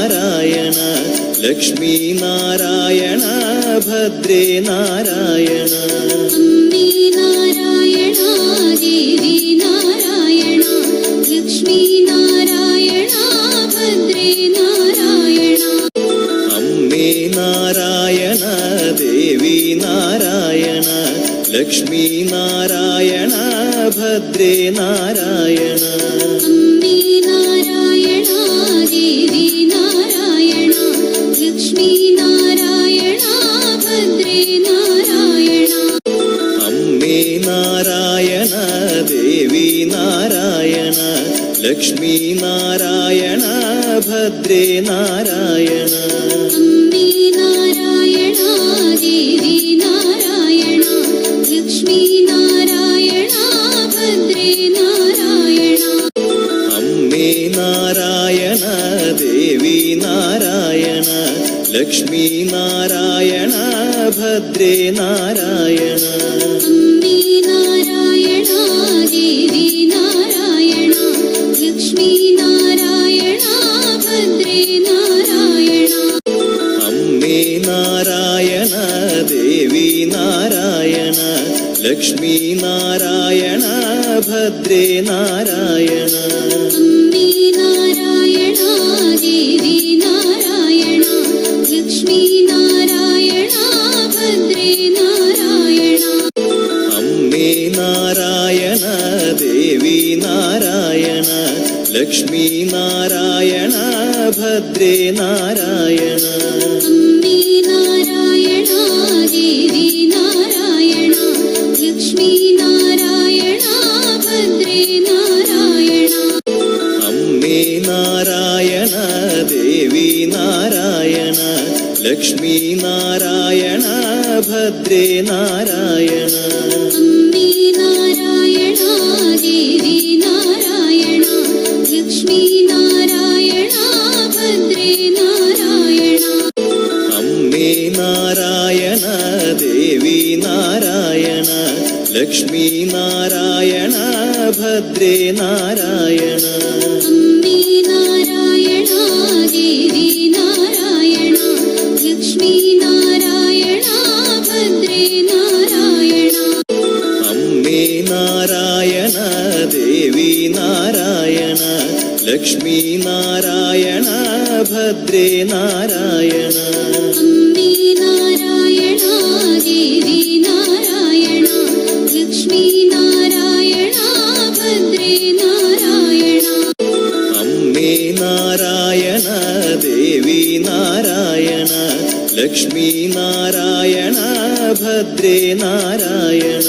നാരായണ ലക്ഷ്മി നാരായണ ഭദ്രേ നാരായണ. നാരായണ ദേവി നാരായണ ലക്ഷ്മി നാരായണ ഭദ്രേ നാരായണ. അമ്മേ നാരായണ ദേവി നാരായണ ലക്ഷ്മി നാരായണ ഭദ്രേ നാരായണ. ലക്ഷ്മി നാരായണ ഭദ്രേ നാരായണ. നാരായണ ദേവി നാരായണ ലക്ഷ്മി നാരായണ ഭദ്രേ നാരായണ. അമ്മേ നാരായണ ദേവി നാരായണ ലക്ഷ്മി നാരായണ ഭദ്രേ നാരായണ ലക്ഷ്മി നാരായണ ഭദ്രേ നാരായണ. ലക്ഷ്മീ നാരായണ ദേവി നാരായണ ലക്ഷ്മി നാരായണ ഭദ്രേ നാരായണ. അമ്മേ നാരായണ ദേവി നാരായണ ലക്ഷ്മി നാരായണ ഭദ്രേ നാരായണ.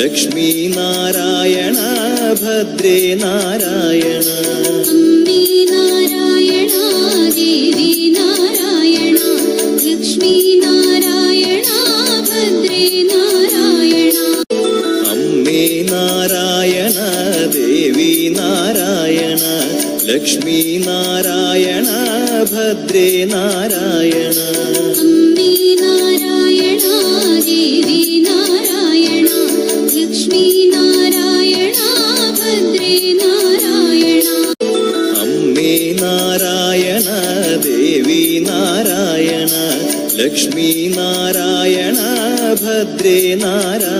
ലക്ഷ്മി നാരായണ ഭദ്രേ നാരായണ. ലക്ഷ്മി നാരായണ ഭദ്രേ നാരായണ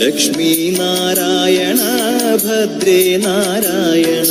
ലക്ഷ്മി നാരായണ ഭദ്രേ നാരായണ.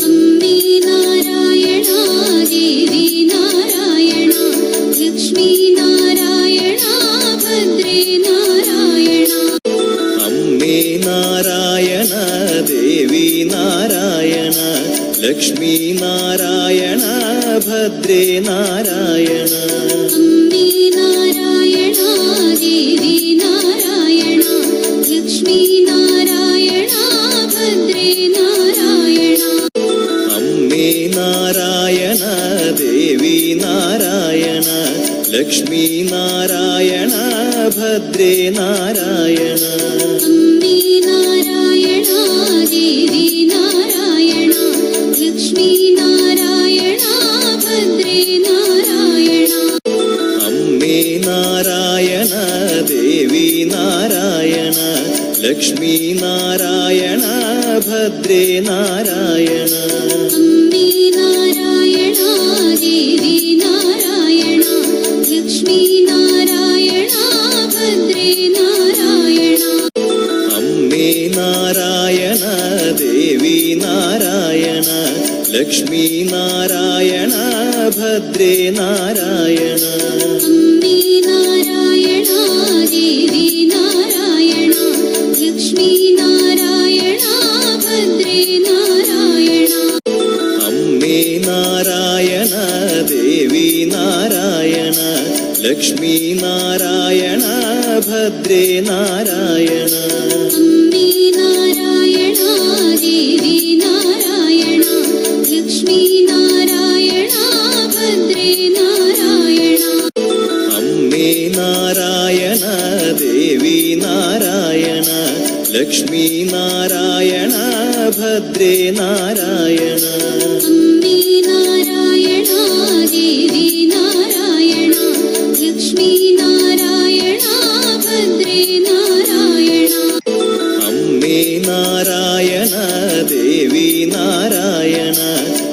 रे ना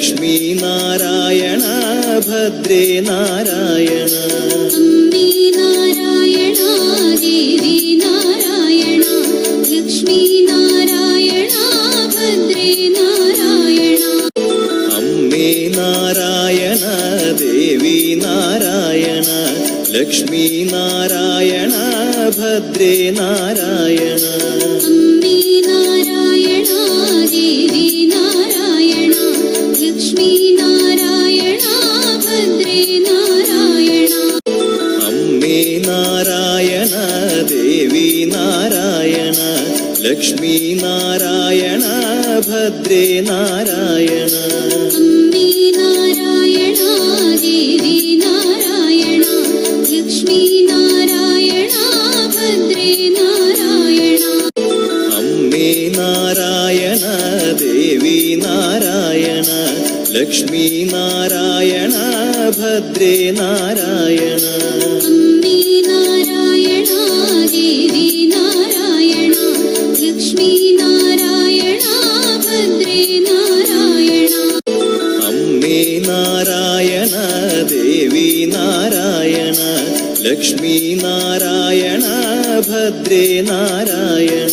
ലക്ഷ്മീ നാരായണ ഭദ്രേ നാരായണ. നാരായണ ദേവി നാരായണ നാരായണ ഭദ്രേ നാരായണ. അമ്മേ നാരായണ ദേവി നാരായണ നാരായണ ഭദ്രേ നാരായണ. നാരായണ ദേവി ലക്ഷ്മി നാരായണ ഭദ്രേ നാരായണ. ലക്ഷ്മി നാരായണ ഭദ്രേ നാരായണ.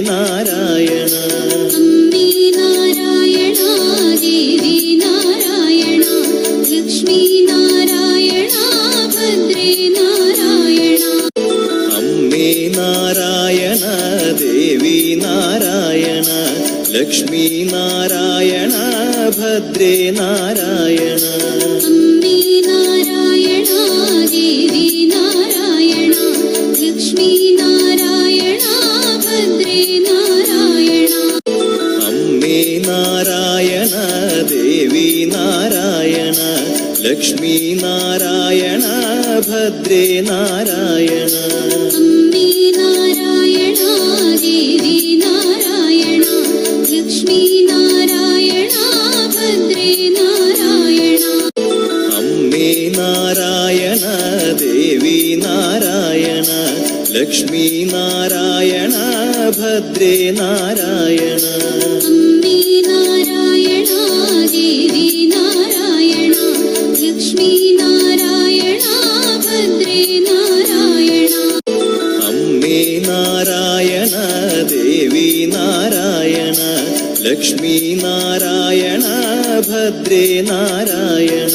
നാരായണ. ദേവി നാരായണ നാരായണ ഭദ്രേ നാരായണ. ലക്ഷ്മീനാരായണ നാരായണ ദേവി നാരായണ നാരായണ ഭദ്രേ നാരായണ. നാരായണ ലക്ഷ്മീ നാരായണ ഭദ്രേ നാരായണ. നാരായണ ദേവി നാരായണ ലക്ഷ്മി നാരായണ ഭദ്രേ നാരായണ. അമ്മേ നാരായണ ദേവി നാരായണ ലക്ഷ്മീ നാരായണ ഭദ്രേ നാരായണ. ലക്ഷ്മീ നാരായണ ഭദ്രേ നാരായണ.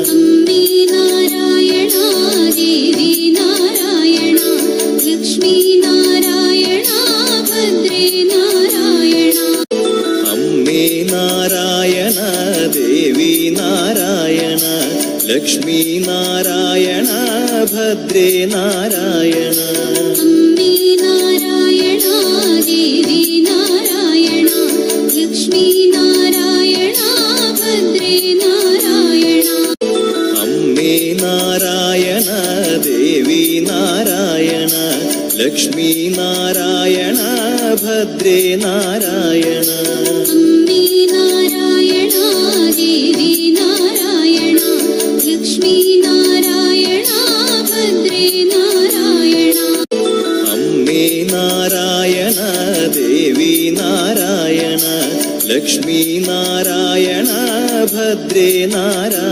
ഭദ്രേ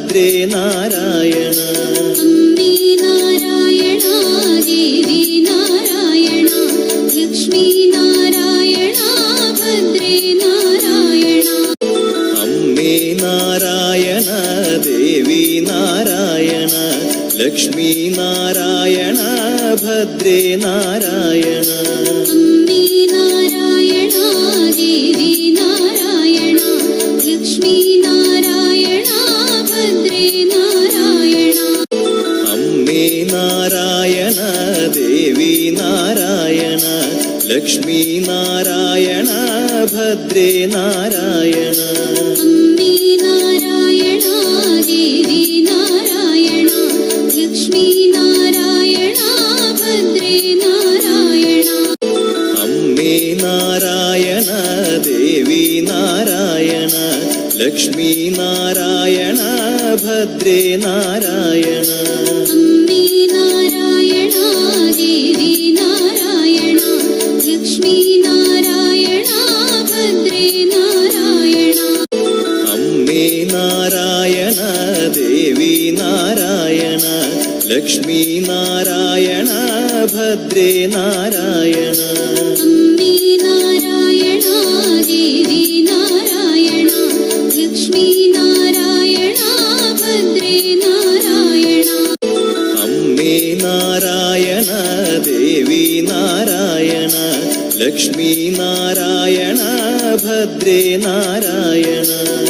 ഭദ്രേ നാരായണ. നാരായണ ദേവി നാരായണ ലക്ഷ്മി നാരായണ ഭദ്രേ നാരായണ. അമ്മേ നാരായണ ദേവി നാരായണ ലക്ഷ്മീ നാരായണ ഭദ്രേ നാരായണ. അമ്മേ നാരായണ ലക്ഷ്മീ നാരായണ ഭദ്രേ നാരായണ. ലക്ഷ്മി നാരായണ ഭദ്രേ നാരായണ. നാരായണ നാരായണ. നാരായണ ഭദ്രേ നാരായണ. നാരായണ നാരായണ. ലക്ഷ്മി നാരായണ ഭദ്രേ നാരായണ.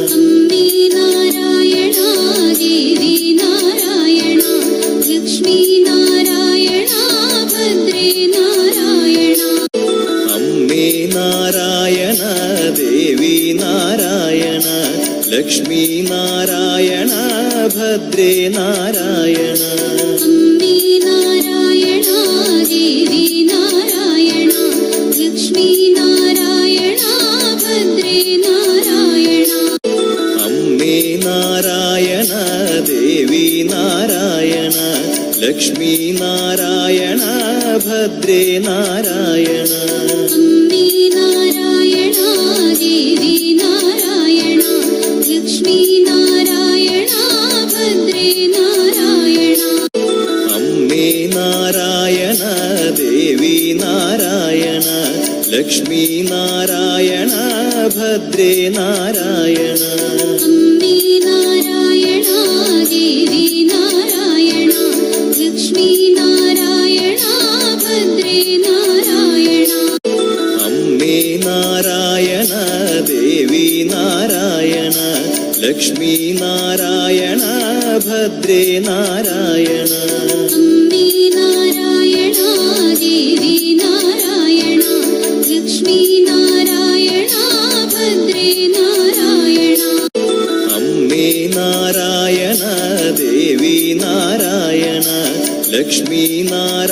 ലക്ഷ്മീ നാരായണ ഭദ്രേ നാരായണ.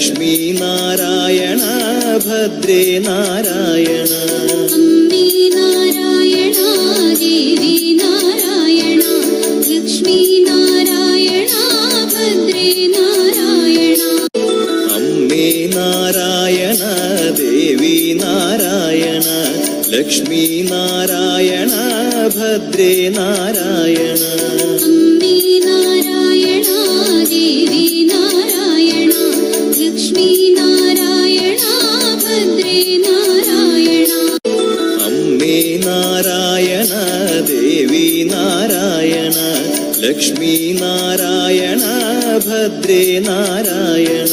ലക്ഷ്മീ നാരായണ ഭദ്രേ നാരായണ. നാരായണ ദേവി നാരായണ നാരായണ ഭദ്രേ നാരായണ. അമ്മേ നാരായണ ദേവി നാരായണ നാരായണ ഭദ്രേ നാരായണ. ലക്ഷ്മി നാരായണ ഭദ്രേ നാരായണ.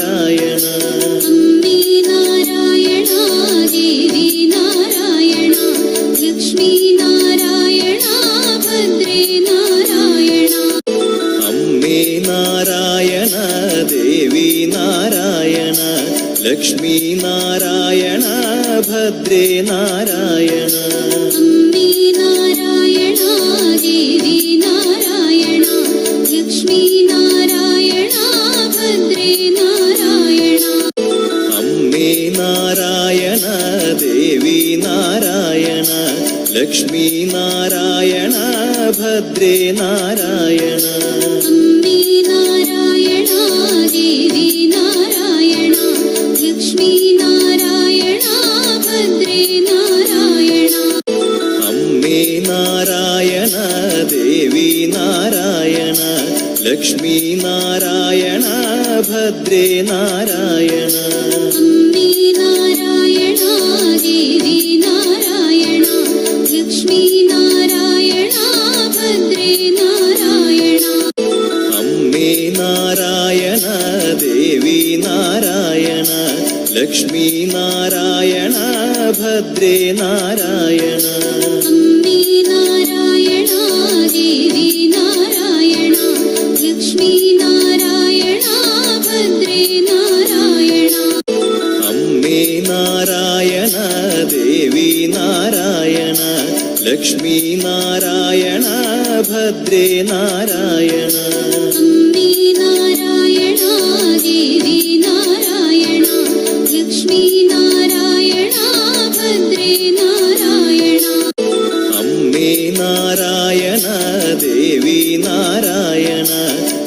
നാരായണ.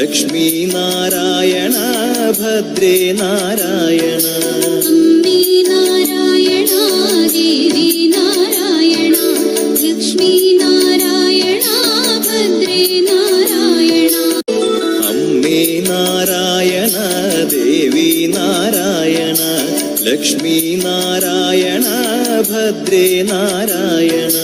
ലക്ഷ്മീ നാരായണ ഭദ്രേ നാരായണ. നാരായണ ദേവി നാരായണ ലക്ഷ്മി നാരായണ ഭദ്രേ നാരായണ. അമ്മേ നാരായണ ദേവി നാരായണ ലക്ഷ്മീ നാരായണ ഭദ്രേ നാരായണ.